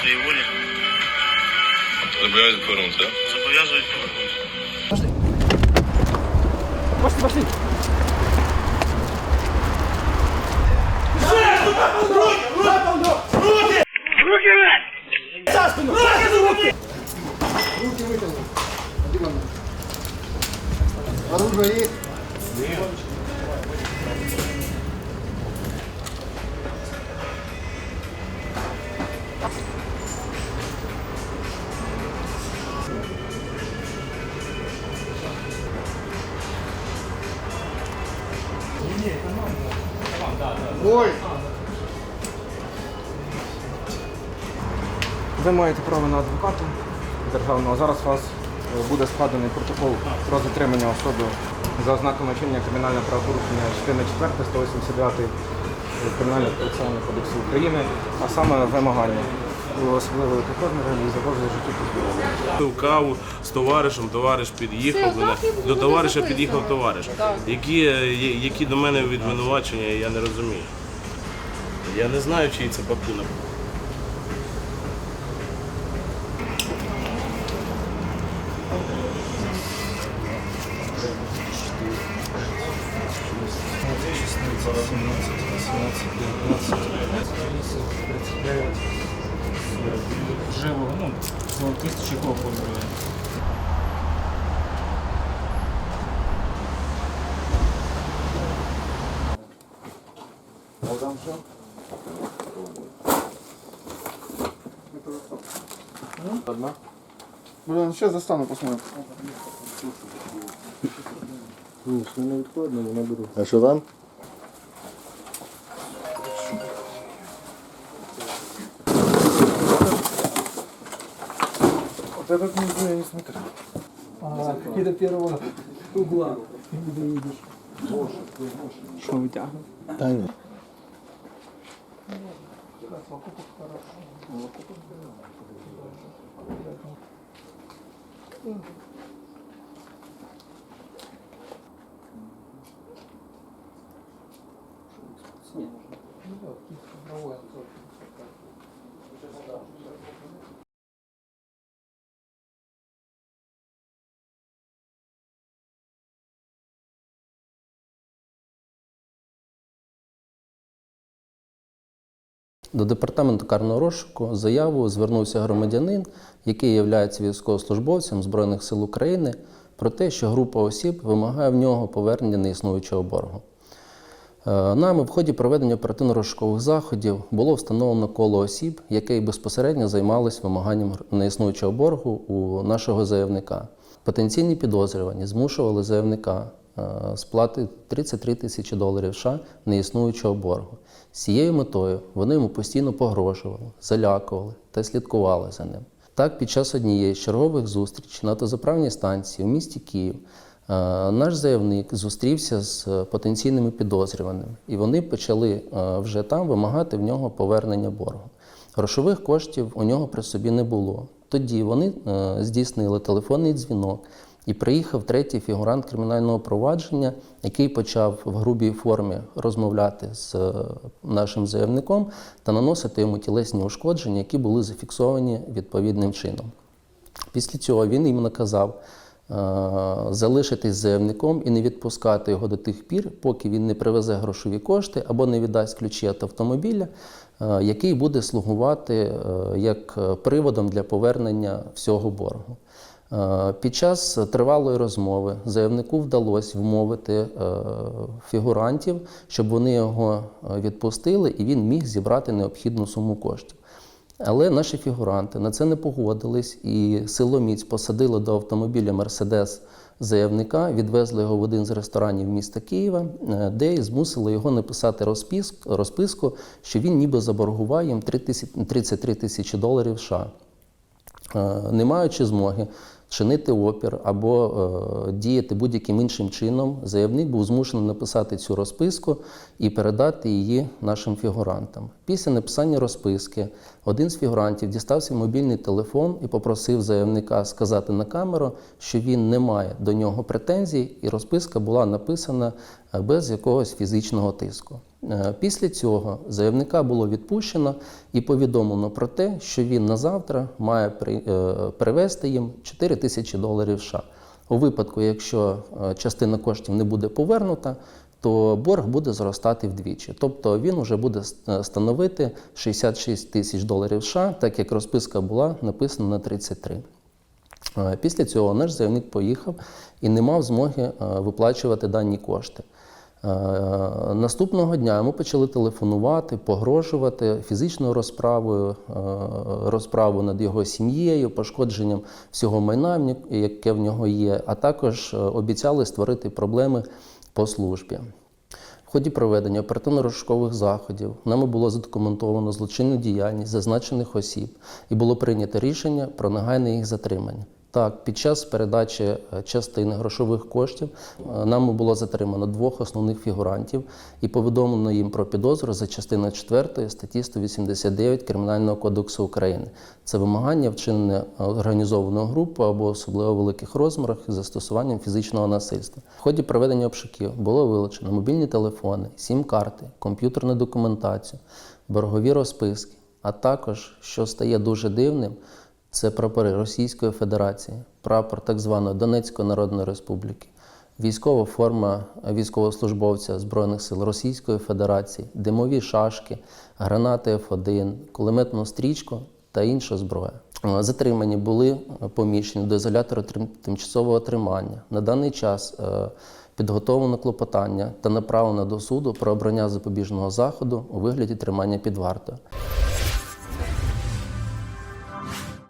своїй волі. Зобов'язують повернути, так? Зобов'язують повернути. Пошли. Пошли, пошли. Руки! Руки! Руки! За спину! Руки! Руки! Руки вытянули. Оружие есть? Ой, Ви маєте право на адвоката державного. Зараз у вас е, буде складений протокол про затримання особи за ознаками чинення кримінального правопорушення частини 4 189 Кримінального процесуального кодексу України, а саме вимагання розміру і загрози життю позбавлення. Пив каву з товаришем, товариш під'їхав, мене. до товариша під'їхав товариш. Які, е, які до мене відвинувачення, я не розумію. Я не знаю, чий це пакунок. живого, ну, золотистичі кольору. А там все? Одна. Блин, сейчас достану, посмотрим. Ні, що не відкладно, вона беру. А что там? Вот этот внизу я не смотрел. А, какие до первого угла. Не видишь. Що витягнув? Та ні. До департаменту карного розшуку з заявою звернувся громадянин, який є військовослужбовцем Збройних сил України, про те, що група осіб вимагає в нього повернення неіснуючого боргу. Е, Нами в ході проведення оперативно-розшукових заходів було встановлено коло осіб, які безпосередньо займалися вимаганням неіснуючого боргу у нашого заявника. Потенційні підозрювані змушували заявника сплати 33 тисячі доларів США неіснуючого боргу. З цією метою вони йому постійно погрожували, залякували та слідкували за ним. Так, під час однієї з чергових зустрічей на автозаправній станції у місті Київ е, наш заявник зустрівся з е, потенційними підозрюваними, і вони почали е, вже там вимагати в нього повернення боргу. Грошових коштів у нього при собі не було. Тоді вони е, здійснили телефонний дзвінок, і приїхав третій фігурант кримінального провадження, який почав в грубій формі розмовляти з е, нашим заявником та наносити йому тілесні ушкодження, які були зафіксовані відповідним чином. Після цього він їм наказав е, залишитись заявником і не відпускати його до тих пір, поки він не привезе грошові кошти або не віддасть ключі від автомобіля, е, який буде слугувати як приводом для повернення всього боргу. Е, Під час тривалої розмови заявнику вдалося вмовити е, фігурантів, щоб вони його е, відпустили, і він міг зібрати необхідну суму коштів. Але наші фігуранти на це не погодились, і силоміць посадили до автомобіля Мерседес заявника, відвезли його в один з ресторанів міста Києва, де і змусили його написати розписку, що він ніби заборгував їм 3 33 тисячі доларів США. Не маючи змоги чинити опір або е, діяти будь-яким іншим чином, заявник був змушений написати цю розписку і передати її нашим фігурантам. Після написання розписки один з фігурантів дістав свій мобільний телефон і попросив заявника сказати на камеру, що він не має до нього претензій, і розписка була написана е, без якогось фізичного тиску. Е, Після цього заявника було відпущено і повідомлено про те, що він на завтра має при- е, їм 4 тисячі доларів США. У випадку, якщо е, частина коштів не буде повернута, то борг буде зростати вдвічі. Тобто він вже буде становити 66 тисяч доларів США, так як розписка була написана на 33. Е, Після цього наш заявник поїхав і не мав змоги виплачувати дані кошти. Е, Наступного дня йому почали телефонувати, погрожувати фізичною розправою, е, розправою над його сім'єю, пошкодженням всього майна, яке в нього є, а також е, обіцяли створити проблеми по службі. В ході проведення оперативно-розшукових заходів нами було задокументовано злочинну діяльність зазначених осіб і було прийнято рішення про негайне їх затримання. Так, під час передачі е, частини грошових коштів е, нами було затримано двох основних фігурантів і повідомлено їм про підозру за частиною 4 статті 189 Кримінального кодексу України. Це вимагання вчинене організованою групою або особливо великих розмірах із застосуванням фізичного насильства. В ході проведення обшуків було вилучено мобільні телефони, сім-карти, комп'ютерну документацію, боргові розписки, а також, що стає дуже дивним, це прапори Російської Федерації, прапор так званої Донецької Народної Республіки, військова форма військовослужбовця Збройних сил Російської Федерації, димові шашки, гранати Ф1, кулеметну стрічку та інша зброя. Е, Затримані були е, поміщені до ізолятору тимчасового тримання. На даний час е, підготовлено клопотання та направлено до суду про обрання запобіжного заходу у вигляді тримання під вартою.